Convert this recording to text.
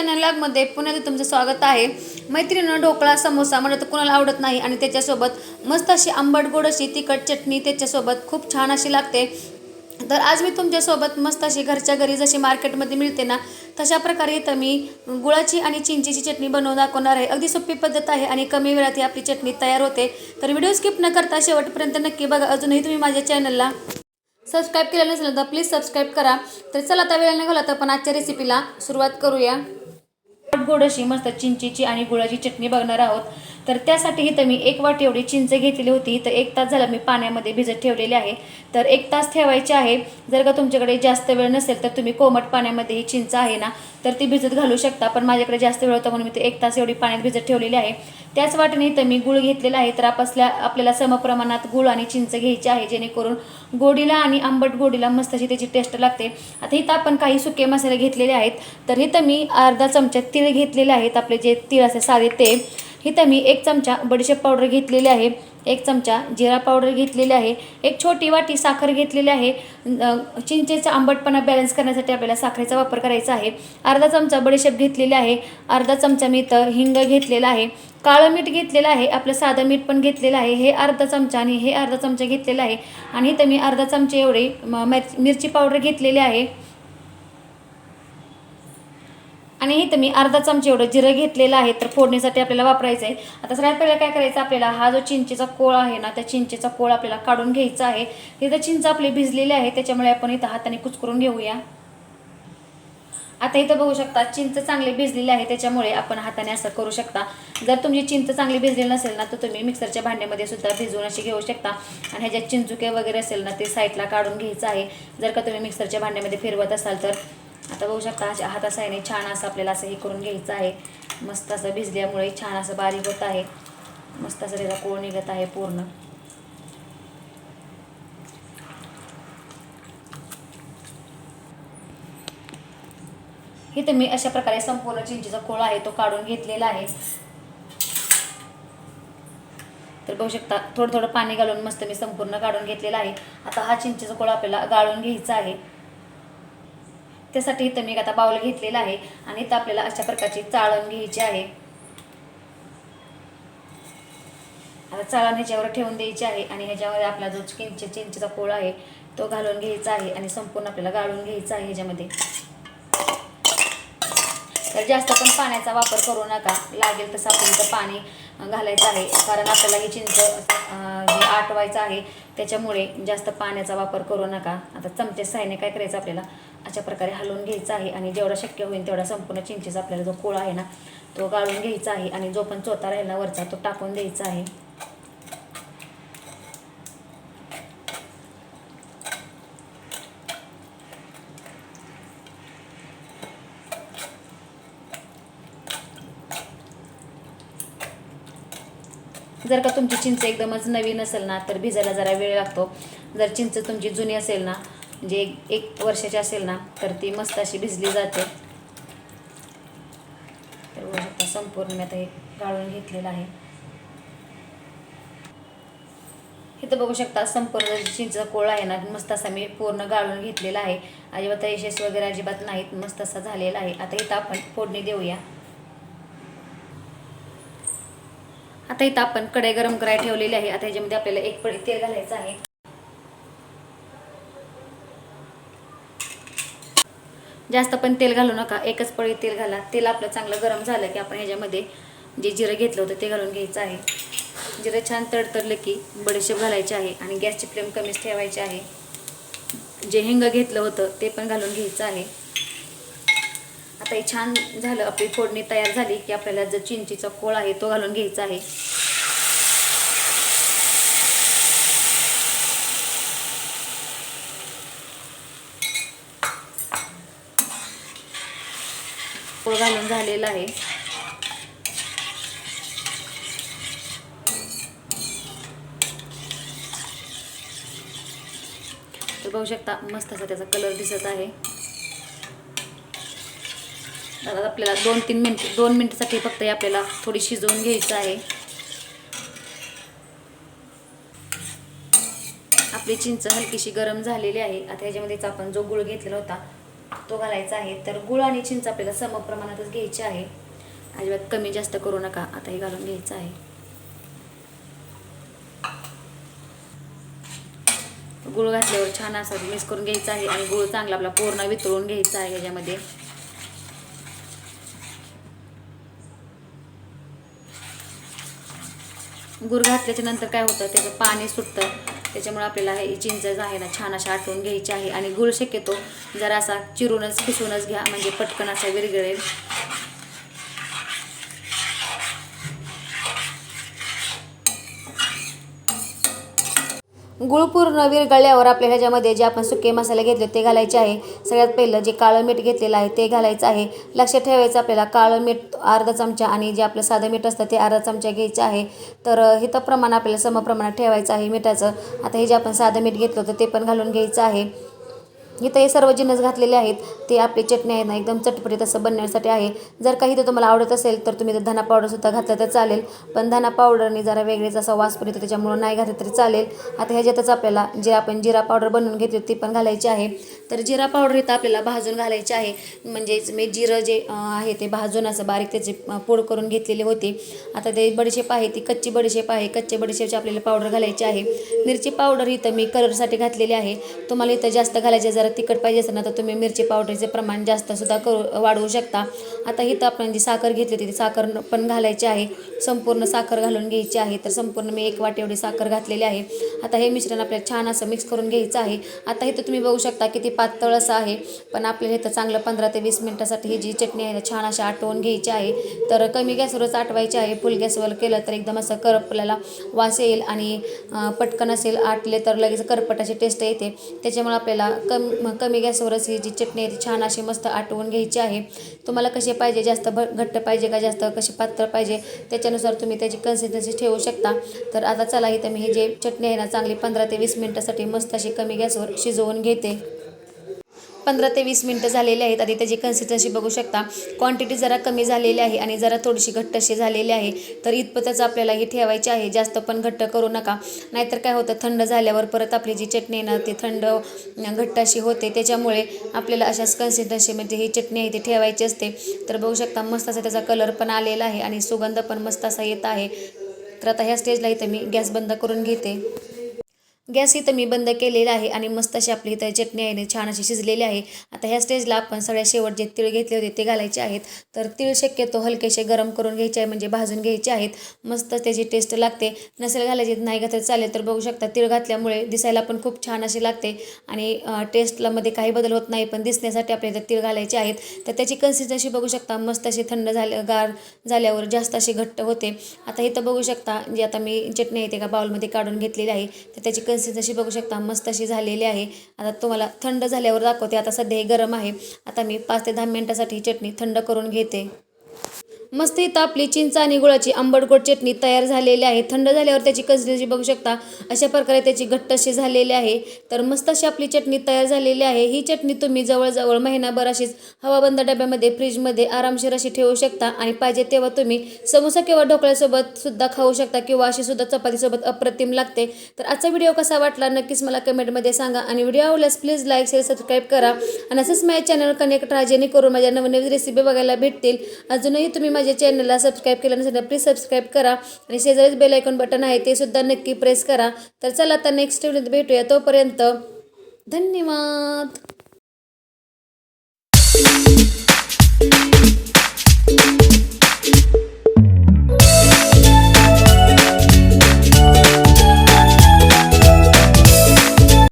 चॅनलमध्ये पुन्हा तुमचं स्वागत आहे. मैत्रिणीनं ढोकळा समोसा म्हणत कुणाला आवडत नाही आणि त्याच्यासोबत मस्त अशी आंबट गोड अशी तिखट चटणी त्याच्यासोबत खूप छान अशी लागते. तर आज मी तुमच्यासोबत मस्त अशी घरच्या घरी जशी मार्केटमध्ये मिळते ना तशा प्रकारे इथं मी गुळाची आणि चिंचेची चटणी बनवून दाखवणार आहे. अगदी सोपी पद्धत आहे आणि कमी वेळात ही आपली चटणी तयार होते. तर व्हिडिओ स्किप न करता शेवटपर्यंत नक्की बघा. अजूनही तुम्ही माझ्या चॅनलला सबस्क्राईब केलं नसेल तर प्लीज सबस्क्राईब करा. तर चला आता वेळ नाही तर आपण आजच्या रेसिपीला सुरुवात करूया. गोडशी मस्त चिंचेची आणि गुळाची चटणी बघणार आहोत. तर त्यासाठी इथं मी एक वाटी एवढी चिंच घेतलेली होती. तर एक तास झाला मी पाण्यामध्ये भिजत ठेवलेली आहे. तर एक तास ठेवायची आहे. जर का तुमच्याकडे जास्त वेळ नसेल तर तुम्ही कोमट पाण्यामध्ये ही चिंच आहे ना तर ती भिजत घालू शकता. पण माझ्याकडे जास्त वेळ होता म्हणून मी ते एक तास एवढी पाण्यात भिजत ठेवलेली आहे. त्याच वाटेने इथं मी गुळ घेतलेला आहे. तर आपल्या आपल्याला समप्रमाणात गुळ आणि चिंच घ्यायची आहे. जेणेकरून गोडीला आणि आंबट गोडीला मस्त अशी त्याची टेस्ट लागते. आता इथं आपण काही सुके मसाले घेतलेले आहेत. तर इथं मी अर्धा चमचा तीळ घेतलेले आहेत आपले जे तीळ असे साधे ते इथं मी एक चमचा बडीशेप पावडर घेतलेली आहे एक चमचा जिरा पावडर घेतलेली आहे एक छोटी वाटी साखर घेतलेली आहे. चिंचेचा आंबटपणा बॅलन्स करण्यासाठी आपल्याला साखरेचा वापर करायचा आहे. अर्धा चमचा बडीशेप घेतलेली आहे अर्धा चमचा मी इथं हिंग घेतलेला आहे. काळं मीठ घेतलेलं आहे आपलं साधं मीठ पण घेतलेलं आहे. हे अर्धा चमचा आणि हे अर्धा चमचा घेतलेला आहे. आणि इथं मी अर्धा चमचे एवढे मिरची पावडर घेतलेली आहे. आणि इथं मी अर्धा चमचे एवढं जिरं घेतलेलं आहे तर फोडणीसाठी आपल्याला वापरायचं आहे. आता सगळ्यात पहिला काय करायचं आपल्याला हा जो चिंचेचा कोळ आहे ना त्या चिंचेचा कोळ आपल्याला काढून घ्यायचा आहे. इथं चिंच आपली भिजलेली आहे त्याच्यामुळे आपण इथं हाताने कुचकरून घेऊया. आता इथं बघू शकता चिंच चांगली भिजलेली आहे त्याच्यामुळे आपण हाताने असं करू शकता. जर तुमची चिंच चांगली भिजलेली नसेल ना तर तुम्ही मिक्सरच्या भांड्यामध्ये सुद्धा भिजवून अशी घेऊ शकता. आणि ह्याच्यात चिंचुके वगैरे असेल ना ते साईडला काढून घ्यायचं आहे. जर का तुम्ही मिक्सरच्या भांड्यामध्ये फिरवत असाल तर आता बघू शकता अशा हातासाईने छान असं आपल्याला असं हे करून घ्यायचं आहे. मस्त असं भिजल्यामुळे छान असं बारीक होत आहे. मस्त असं त्याचा कोळ निघत आहे पूर्ण. हे मी अशा प्रकारे संपूर्ण चिंचेचा कोळ आहे तो काढून घेतलेला आहे. तर बघू शकता थोडं थोडं पाणी घालून मस्त मी संपूर्ण काढून घेतलेला आहे. आता हा चिंचेचा कोळ आपल्याला गाळून घ्यायचा आहे. त्यासाठी इथं मी एक आता बाउल घेतलेला आहे आणि इथं आपल्याला अशा प्रकारची चाळण घ्यायची आहे. आता चाळण ह्याच्यावर ठेवून द्यायची आहे आणि ह्याच्यामध्ये आपला जो चिंचे चिंचेचा पोळ आहे तो घालून घ्यायचा आहे आणि संपूर्ण आपल्याला गाळून घ्यायचा आहे ह्याच्यामध्ये. तर जास्त पण पाण्याचा वापर करू नका. लागेल तसं आपण इथं पाणी घालायचं आहे. कारण आपल्याला ही चिंच अं, आटवायचं आहे. त्याच्यामुळे जास्त पाण्याचा वापर करू नका. आता चमचे साह्याने काय करायचं आपल्याला? अशा प्रकारे हलवून घ्यायचा आहे आणि जेवढा शक्य होईल तेवढा संपूर्ण चिंचेचा आपल्याला जो कोळा आहे ना तो गाळून घ्यायचा आहे आणि जो पण चोथा राहिला वरचा तो टाकून द्यायचा आहे. जर का तुमची चिंच एकदमच नवीन असेल ना तर भिजायला जरा वेळ लागतो. जर चिंच तुमची जुनी असेल ना म्हणजे एक एक वर्षाची असेल ना तर ती मस्त अशी भिजली जाते. तर संपूर्ण मी आता हे गाळून घेतलेलं आहे. इथं बघू शकता संपूर्ण चिंच कोळ आहे ना मस्त असा मी पूर्ण गाळून घेतलेला आहे. अजिबात यशस्वी वगैरे अजिबात नाहीत मस्त असा झालेला आहे. आता इथं आपण फोडणी देऊया. आता इथं आपण कढई गरम करायला ठेवलेली आहे. आता ह्याच्यामध्ये आपल्याला एक पळी तेल घालायचं आहे. जास्त पण तेल घालू नका. एकच पळी तेल घाला. तेल आपलं चांगलं गरम झालं की आपण ह्याच्यामध्ये जे जिरं घेतलं होतं ते घालून घ्यायचं आहे. जिरं छान तडतडलं की बडीशेप घालायचे आहे आणि गॅसची फ्लेम कमीच ठेवायची आहे. जे हिंग घेतलं होतं ते पण घालून घ्यायचं आहे. आता हे छान झालं. आपली फोडणी तयार झाली की आपल्याला जो चिंचीचा कोळ आहे तो घालून घ्यायचा आहे. कोळ घालून झालेला आहे. तर बघू शकता मस्त असा त्याचा कलर दिसत आहे. आता आपल्याला दोन तीन मिनिट दोन मिनिटासाठी फक्त आपल्याला थोडी शिजवून घ्यायचं आहे. आपली चिंच हलकीशी गरम झालेली आहे. आता ह्याच्यामध्येच आपण जो गुळ घेतलेला होता तो घालायचा आहे. तर गुळ आणि चिंच आपल्याला समप्रमाणातच घ्यायची आहे. अजिबात कमी जास्त करू नका. आता हे घालून घ्यायचं आहे. गुळ घातल्यावर छान असं मिक्स करून घ्यायचं आहे आणि गुळ चांगला आपला पूर्ण वितळून घ्यायचा आहे याच्यामध्ये. गुळ घातल्याच्या नंतर काय होतं? त्याचं पाणी सुटतं. त्याच्यामुळे आपल्याला हे चिंच आहे ना छान अशा आटवून घ्यायची आहे. आणि गुळ शक्यतो जरासा चिरूनच खिसूनच घ्या. म्हणजे पटकन असा विरघळेल. गुळ पूर्ण विरघळल्यावर आपल्या ह्याच्यामध्ये जे आपण सुके मसाले घेतले ते घालायचे आहे. सगळ्यात पहिलं जे काळं मीठ घेतलेलं आहे ते घालायचं आहे. लक्षात ठेवायचं आपल्याला काळं मीठ अर्धा चमचा आणि जे आपलं साधं मीठ असतं ते अर्धा चमचा घ्यायचं आहे. तर हिथं प्रमाण आपल्याला समप्रमाणात ठेवायचं आहे मिठाचं. आता हे जे आपण साधं मीठ घेतलं होतं ते पण घालून घ्यायचं आहे. इथं हे सर्व जिन्नस घातलेले आहेत ते आपली चटणी आहे ना एकदम चटपटीत असं बनण्यासाठी आहे. जर काही तर तुम्हाला आवडत असेल तर तुम्ही तर धना पावडरसुद्धा घातलं तर चालेल. पण धना पावडरने जरा वेगळेच असा वास पण येतो त्याच्यामुळं नाही घातलं तरी चालेल. आता ह्याच्यातच आपल्याला जे आपण जिरा पावडर बनवून घेतली ती पण घालायची आहे. तर जिरा पावडर इथं आपल्याला भाजून घालायची आहे. म्हणजेच मी जिरं जे आहे ते भाजून असं बारीक त्याचे पूड करून घेतलेले होते. आता ते बडीशेप आहे ती कच्ची बडीशेप आहे. कच्च्या बडीशेपची आपल्याला पावडर घालायची आहे. मिरची पावडर इथं मी कलरसाठी घातलेली आहे. तुम्हाला इथं जास्त घालायचे जरा तिखट पाहिजे असेल ना तर तुम्ही मिरची पावडरचे प्रमाण जास्त सुद्धा करू वाढवू शकता. आता इथं आपण जी साखर घेतली होती ती साखर पण घालायची आहे. संपूर्ण साखर घालून घ्यायची आहे. तर संपूर्ण मी एक वाटी एवढी साखर घातलेली आहे. आता हे मिश्रण आपल्याला छान असं मिक्स करून घ्यायचं आहे. आता इथं तुम्ही बघू शकता किती पातळ असं आहे. पण आपल्याला इथं चांगलं पंधरा ते वीस मिनटासाठी ही जी चटणी आहे छान अशी आटवून घ्यायची आहे. तर कमी गॅसवरच आटवायची आहे. फुल गॅसवर केलं तर एकदम असं करपल्याला वास येईल आणि पटकन असेल आटले तर लगेच करपटाची टेस्ट येते. त्याच्यामुळे आपल्याला कम कमी गॅसवरच ही जी चटणी आहे ती छान अशी मस्त आटवून घ्यायची आहे. तुम्हाला कशी पाहिजे जास्त भ घट्ट पाहिजे का जास्त कशी पातळ पाहिजे त्याच्यानुसार तुम्ही त्याची कन्सिस्टन्सी ठेवू शकता. तर आता चला इथं मी ही जे चटणी आहे ना चांगली पंधरा ते वीस मिनटासाठी मस्त अशी कमी गॅसवर शिजवून घेते. पंधरा ते वीस मिनटं झालेले आहेत. आधी त्याची कन्सिस्टन्सी बघू शकता क्वांटिटी जरा कमी झालेली आहे आणि जरा थोडीशी घट्ट अशी झालेली आहे. तर इतपतच आपल्याला ही ठेवायची आहे. जास्त पण घट्ट करू नका. नाहीतर काय होतं थंड झाल्यावर परत आपली जी चटणी आहे ना ती थंड घट्ट अशी होते. त्याच्यामुळे आपल्याला अशाच कन्सिस्टन्सीमध्ये ही चटणी आहे ती ठेवायची असते. तर बघू शकता मस्त असा त्याचा कलर पण आलेला आहे आणि सुगंध पण मस्त असा येत आहे. तर आता ह्या स्टेजला इथं मी गॅस बंद करून घेते. गॅस इथं मी बंद केलेला आहे आणि मस्त अशी आपली इथं चटणी आहे छान अशी शिजलेली आहे. आता ह्या स्टेजला आपण सगळ्या शेवट जे तिळ घेतले होते ते घालायचे आहेत. तर तिळ शक्यतो हलकेसे गरम करून घ्यायचे आहे म्हणजे भाजून घ्यायचे आहेत. मस्त त्याची टेस्ट लागते. नसेल घालायची नाही घातलं चालेल तर बघू शकता तिळ घातल्यामुळे दिसायला पण खूप छान अशी लागते. आणि टेस्टला मध्ये काही बदल होत नाही पण दिसण्यासाठी आपल्या इथं तिळ घालायचे आहेत. तर त्याची कन्सिस्टन्सी बघू शकता मस्त अशी थंड झाल्या गार झाल्यावर जास्त अशी घट्ट होते. आता इथं बघू शकता जी आता मी चटणी आहे ते का बाउलमध्ये काढून घेतलेली आहे. तर त्याची कन्सिस्टन्सी बघू शकता मस्त अशी झालेली आहे. आता तुम्हाला थंड झाल्यावर दाखवते. आता सध्या हे गरम आहे. आता मी पाच ते दहा मिनटासाठी ही चटणी थंड करून घेते. मस्त इथं आपली चिंच आणि गुळाची आंबट गोड चटणी तयार झालेली आहे. थंड झाल्यावर त्याची कन्सिस्टन्सी बघू शकता. अशा प्रकारे त्याची घट्ट अशी झालेली आहे. तर मस्त अशी आपली चटणी तयार झालेली आहे. ही चटणी तुम्ही जवळजवळ महिनाभर अशीच हवाबंद डब्यामध्ये फ्रीजमध्ये आरामशीर अशी ठेवू शकता आणि पाहिजे तेव्हा तुम्ही समोसा किंवा ढोकळ्यासोबत सुद्धा खाऊ शकता किंवा अशी सुद्धा चपातीसोबत अप्रतिम लागते. तर आजचा व्हिडिओ कसा वाटला नक्कीच मला कमेंटमध्ये सांगा आणि व्हिडिओ आवडल्यास प्लीज लाईक शेअर सबस्क्राईब करा. आणि असंच माझ्या चॅनल कनेक्ट राहा जेणेकरून माझ्या नवनवीन रेसिपी बघायला भेटतील. अजूनही तुम्ही माझ्या चॅनलला सबस्क्राईब केलं नसेल प्लीज सबस्क्राईब करा. आणि शेजारीच बेल आयकॉन बटन आहे ते सुद्धा नक्की प्रेस करा. तर चला आता नेक्स्ट व्हिडिओत भेटूया. तोपर्यंत धन्यवाद.